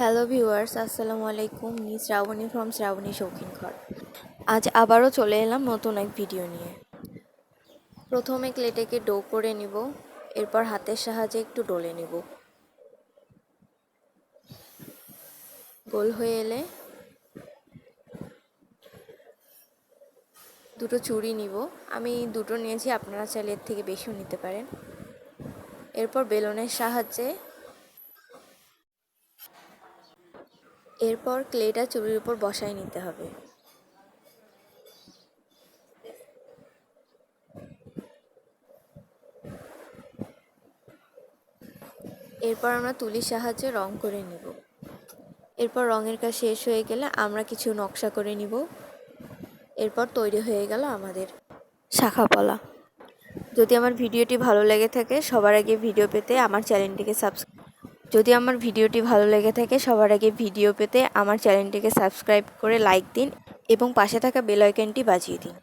Hello viewers আসসালামু আলাইকুম me Shrabani from Shrabani শৌখিন ঘর আজ আবারও চলে এলাম নতুন এক ভিডিও নিয়ে। প্রথমে ক্লেটেকে ডো করে নিব, এরপর হাতের সাহায্যে একটু ডলে নিব। গোল হয়ে এলে দুটো চুড়ি নিব। আমি দুটো নিয়েছি, আপনারা চাইলে এর থেকে বেশিও নিতে পারেন। এরপর বেলনের সাহায্যে এরপর ক্লেটা চুড়ির উপর বসায় নিতে হবে। এরপর আমরা তুলির সাহায্যে রং করে নিব। এরপর রঙের কাজ শেষ হয়ে গেলে আমরা কিছু নকশা করে নিব। এরপর তৈরি হয়ে গেল আমাদের শাখাপলা। যদি আমার ভিডিওটি ভালো লেগে থাকে, সবার আগে ভিডিও পেতে আমার চ্যানেলটিকে সাবস্ক্রাইব যদি আমার ভিডিওটি ভালো লেগে থাকে, সবার আগে ভিডিও পেতে আমার চ্যানেলটিকে সাবস্ক্রাইব করে লাইক দিন এবং পাশে থাকা বেল আইকনটি বাজিয়ে দিন।